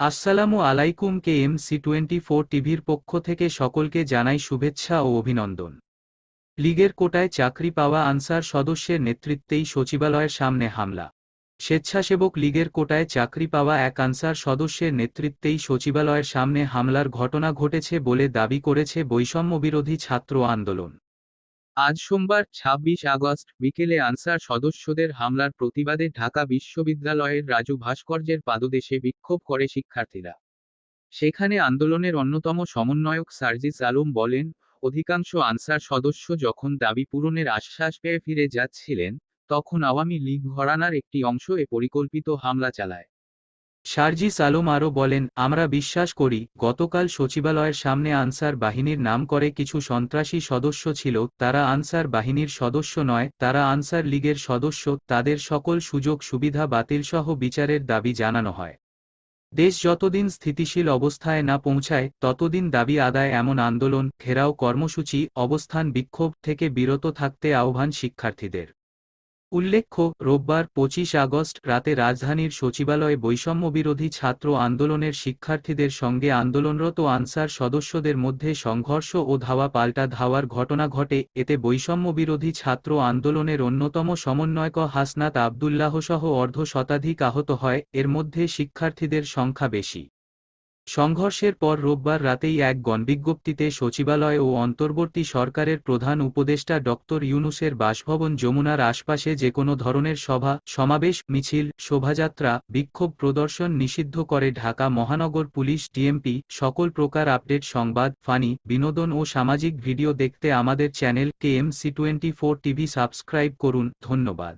আসসালামু আলাইকুম K M C twenty four টিভির পক্ষ থেকে সকলকে জানাই শুভেচ্ছা ও অভিনন্দন। লীগের কোটায় চাকরি পাওয়া আনসার সদস্যের নেতৃত্বেই সচিবালয়ের সামনে হামলা। স্বেচ্ছাসেবক লীগের কোটায় চাকরি পাওয়া এক আনসার সদস্যের নেতৃত্বেই সচিবালয়ের সামনে হামলার ঘটনা ঘটেছে বলে দাবি করেছে বৈষম্যবিরোধী ছাত্র আন্দোলন। আজ সোমবার ২৬ আগস্ট, বিকেলে আনসার সদস্যদের হামলার প্রতিবাদে ঢাকা বিশ্ববিদ্যালয়ের রাজু ভাস্কর্যের পাদদেশে বিক্ষোভ করে শিক্ষার্থীরা। সেখানে আন্দোলনের অন্যতম সমন্বয়ক সার্জিস আলম বলেন, অধিকাংশ আনসার সদস্য যখন দাবি পূরণের আশ্বাস পেয়ে ফিরে যাচ্ছিলেন, তখন আওয়ামী লীগ ঘরানার একটি অংশ এ পরিকল্পিত হামলা চালায়। শারজিস আলম আরও বলেন, আমরা বিশ্বাস করি, গতকাল সচিবালয়ের সামনে আনসার বাহিনীর নাম করে কিছু সন্ত্রাসী সদস্য ছিল, তারা আনসার বাহিনীর সদস্য নয়, তারা আনসার লীগের সদস্য, তাদের সকল সুযোগ সুবিধা বাতিলসহ বিচারের দাবি জানানো হয়। দেশ যতদিন স্থিতিশীল অবস্থায় না পৌঁছায়, ততদিন দাবি আদায় এমন আন্দোলন, ঘেরাও কর্মসূচি, অবস্থান বিক্ষোভ থেকে বিরত থাকতে আহ্বান শিক্ষার্থীদের। উল্লেখ্য, রোববার পঁচিশ আগস্ট রাতে রাজধানীর সচিবালয়ে বৈষম্যবিরোধী ছাত্র আন্দোলনের শিক্ষার্থীদের সঙ্গে আন্দোলনরত আনসার সদস্যদের মধ্যে সংঘর্ষ ও ধাওয়া পাল্টা ধাওয়ার ঘটনা ঘটে। এতে বৈষম্যবিরোধী ছাত্র আন্দোলনের অন্যতম সমন্বয়ক হাসনাত আবদুল্লাহসহ অর্ধ শতাধিক আহত হয়। এর মধ্যে শিক্ষার্থীদের সংখ্যা বেশি। সংঘর্ষের পর রোববার রাতেই এক গণবিজ্ঞপ্তিতে সচিবালয় ও অন্তর্বর্তী সরকারের প্রধান উপদেষ্টা ডক্টর ইউনুসের বাসভবন যমুনার আশপাশে যে কোনো ধরনের সভা, সমাবেশ, মিছিল, শোভাযাত্রা, বিক্ষোভ প্রদর্শন নিষিদ্ধ করে ঢাকা মহানগর পুলিশ ডিএমপি, সকল প্রকার আপডেট সংবাদ, ফানি, বিনোদন ও সামাজিক ভিডিও দেখতে আমাদের channel K M C twenty TV subscribe করুন, ধন্যবাদ।